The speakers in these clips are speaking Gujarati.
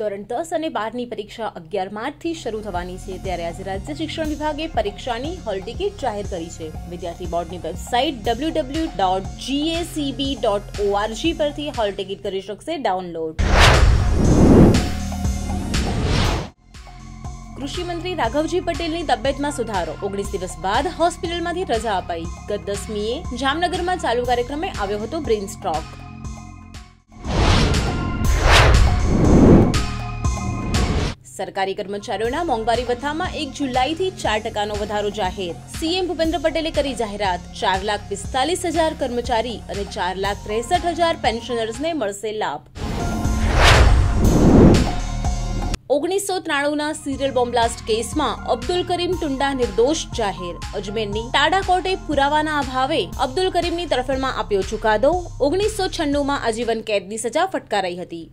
ધોરણ દસ અને બારની પરીક્ષા અગિયાર માર્ચથી શરૂ થવાની છે. ત્યારે આજે રાજ્ય શિક્ષણ વિભાગે પરીક્ષાની હોલ ટિકિટ જાહેર કરી છે. વિદ્યાર્થી બોર્ડની website W W dot GACB dot ORG પરથી હોલ ટિકિટ કરી શકશે ડાઉનલોડ. કૃષિ મંત્રી રાઘવજી પટેલની તબિયતમાં સુધારો. ઓગણીસ દિવસ બાદ હોસ્પિટલમાંથી રજા અપાઈ. ગત દસમીએ જામનગરમાં ચાલુ કાર્યક્રમે આવ્યો હતો બ્રેઇન સ્ટ્રોક. સરકારી કર્મચારીઓના મોંઘવારી ભથ્થામાં એક જુલાઈથી ચાર ટકાનો વધારો જાહેર. સીએમ ભૂપેન્દ્ર પટેલે કરી જાહેરાત. ચાર લાખ પિસ્તાલીસ હજાર કર્મચારી અને ચાર લાખ ત્રેસઠ હજાર પેન્શનર્સને મળશે લાભ. ઓગણીસો ત્રાણુંના સિરિયલ બોમ્બલાસ્ટ કેસમાં અબ્દુલ કરીમ ટુંડા નિર્દોષ જાહેર. અજમેરની ટાડા કોર્ટે પુરાવાના અભાવે અબ્દુલ કરીમની તરફેણમાં આપ્યો ચુકાદો. ઓગણીસો છન્નુંમાં આજીવન કેદની સજા ફટકારાઈ હતી.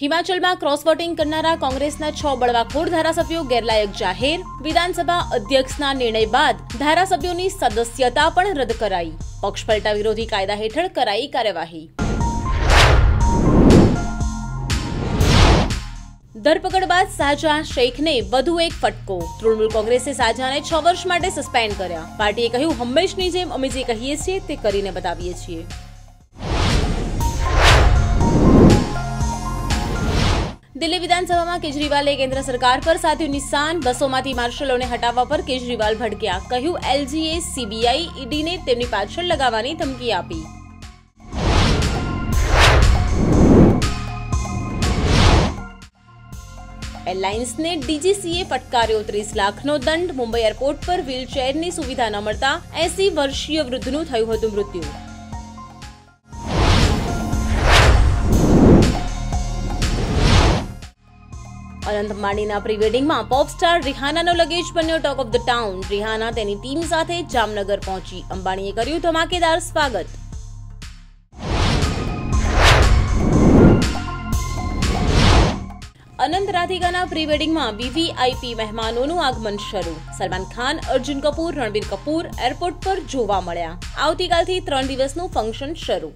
હિમાચલમાં ક્રોસ વોટિંગ કરનારા કોંગ્રેસના છ બળવાખોર ધારાસભ્યો ગેરલાયક જાહેર. વિધાનસભા અધ્યક્ષના નિર્ણય બાદ ધારાસભ્યોની સદસ્યતા પણ રદ કરાઈ. પક્ષપલટા વિરોધી કાયદા હેઠળ કરાઈ કાર્યવાહી. ધરપકડ બાદ શાહજહાં શેખને વધુ એક ફટકો. તૃણમૂલ કોંગ્રેસે શાહજહાંને છ વર્ષ માટે સસ્પેન્ડ કર્યા. પાર્ટીએ કહ્યું, હંમેશની જેમ અમે જે કહીએ છીએ તે કરીને બતાવીએ છીએ. દિલ્હી વિધાનસભામાં કેજરીવાલે કેન્દ્ર સરકાર પર સાધ્યું નિશાન. બસોમાંથી માર્શલોને હટાવવા પર કેજરીવાલ ભડક્યા. કહ્યું, એલજીએ, સીબીઆઈ, ઈડીને તેમની પાછળ લગાવવાની ધમકી આપી. એરલાઇન્સને ડીજીસીએ ફટકાર્યો. ત્રીસ લાખનો દંડ. મુંબઈ એરપોર્ટ પર વ્હીલચેરની સુવિધા ન મળતા એસી વર્ષીય વૃદ્ધનું થયું હતું મૃત્યુ. અનંત અંબાણીના પ્રી વેડિંગમાં પોપ સ્ટાર રિહાનાનો લગેજ બન્યો talk of the town. Rihanna તેની ટીમ સાથે જામનગર પહોંચી. અંબાણીએ કર્યું ધમાકેદાર સ્વાગત. અનંત રાધિકાના પ્રી વેડિંગમાં વીવીઆઈપી મહેમાનોનું આગમન શરૂ. સલમાન ખાન, અર્જુન કપૂર રણબીર કપૂર એરપોર્ટ પર જોવા મળ્યા. આવતીકાલથી ત્રણ દિવસનું ફંક્શન શરૂ.